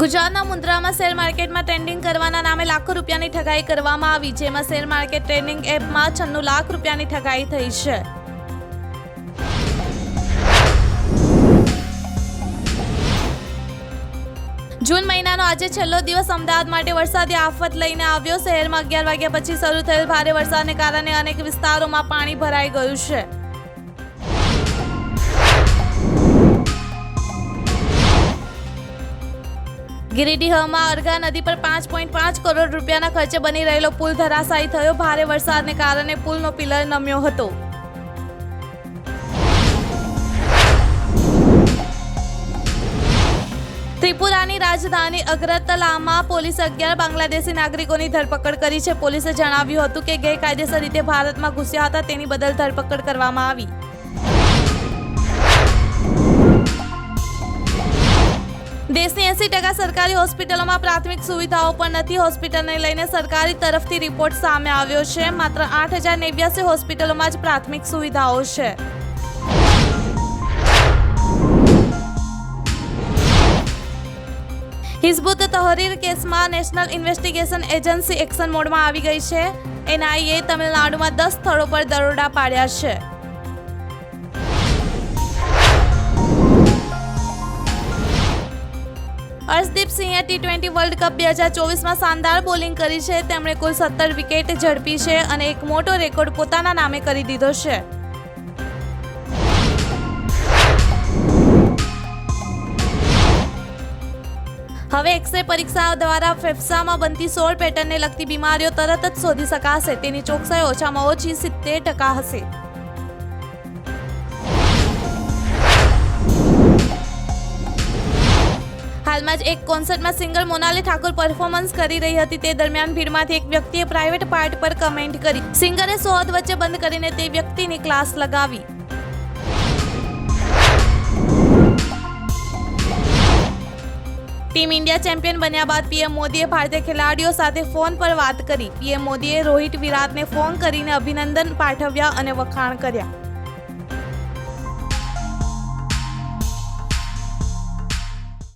ગુજરાતના મુન્દ્રામાં શેર માર્કેટમાં ટ્રેન્ડિંગ કરવાના નામે લાખો રૂપિયાની ઠગાઈ કરવામાં આવી, જેમાં શેર માર્કેટ ટ્રેડિંગ એપમાં છન્નું લાખ રૂપિયાની ઠગાઈ થઈ છે. જૂન મહિનાનો આજે છેલ્લો દિવસ અમદાવાદ માટે વરસાદી આફત લઈને આવ્યો. શહેરમાં અગિયાર વાગ્યા પછી શરૂ થયેલ ભારે વરસાદને કારણે અનેક વિસ્તારોમાં પાણી ભરાઈ ગયું છે. ગિરિડીહમાં અર્ઘા નદી પર પાંચ પોઈન્ટ પાંચ કરોડ રૂપિયાના ખર્ચે બની રહેલો પુલ ધરાશાયી થયો. ભારે વરસાદને કારણે પુલનો પિલર નમ્યો હતો. ત્રિપુરાની રાજધાની અગરતલામાં પોલીસે અગિયાર બાંગ્લાદેશી નાગરિકોની ધરપકડ કરી છે. પોલીસે જણાવ્યું હતું કે ગેરકાયદેસર રીતે ભારતમાં ઘૂસ્યા હતા. તેની બદલ ધરપકડ કરવામાં આવી. દેશની એસી ટકા સરકારી હોસ્પિટલોમાં પ્રાથમિક સુવિધાઓ પણ નથી. હોસ્પિટલને લઈને સરકારી તરફથી રિપોર્ટ સામે આવ્યો છે. માત્ર આઠ હજાર નેવ્યાસી હોસ્પિટલોમાં જ પ્રાથમિક સુવિધાઓ છે. હિઝબુત તહરીર કેસમાં નેશનલ ઇન્વેસ્ટિગેશન એજન્સી એક્શન મોડમાં આવી ગઈ છે. એનઆઈએ તમિલનાડુમાં દસ સ્થળો પર દરોડા પાડ્યા છે. હર્ષદીપ સિંહે ટી ટ્વેન્ટી વર્લ્ડ કપ બે હજાર ચોવીસમાં શાનદાર બોલિંગ કરી છે. તેમણે કુલ સત્તર વિકેટ ઝડપી છે અને એક મોટો રેકોર્ડ પોતાના નામે કરી દીધો છે. હવે એક્સરે પરીક્ષા દ્વારા ફેફસામાં બનતી સોળ પેટર્નને લગતી બીમારીઓ તરત જ શોધી શકાશે. તેની ચોકસાઈ ઓછામાં ઓછી સિત્તેર ટકા હશે. હાલમાં જ એક કોન્સર્ટમાં સિંગર મોનાલી ઠાકોર પરફોર્મન્સ કરી રહી હતી. તે દરમિયાન ભીડમાંથી એક વ્યક્તિએ પ્રાઇવેટ પાર્ટ પર કમેન્ટ કરી. સિંગરે સોહદ વચ્ચે બંધ કરીને તે વ્યક્તિની ક્લાસ લગાવી. ટીમ ઇન્ડિયા ચેમ્પિયન બન્યા બાદ પીએમ મોદીએ ભારતીય ખેલાડીઓ સાથે ફોન પર વાત કરી. પીએમ મોદીએ રોહિત વિરાટને ફોન કરીને અભિનંદન પાઠવ્યા અને વખાણ કર્યા.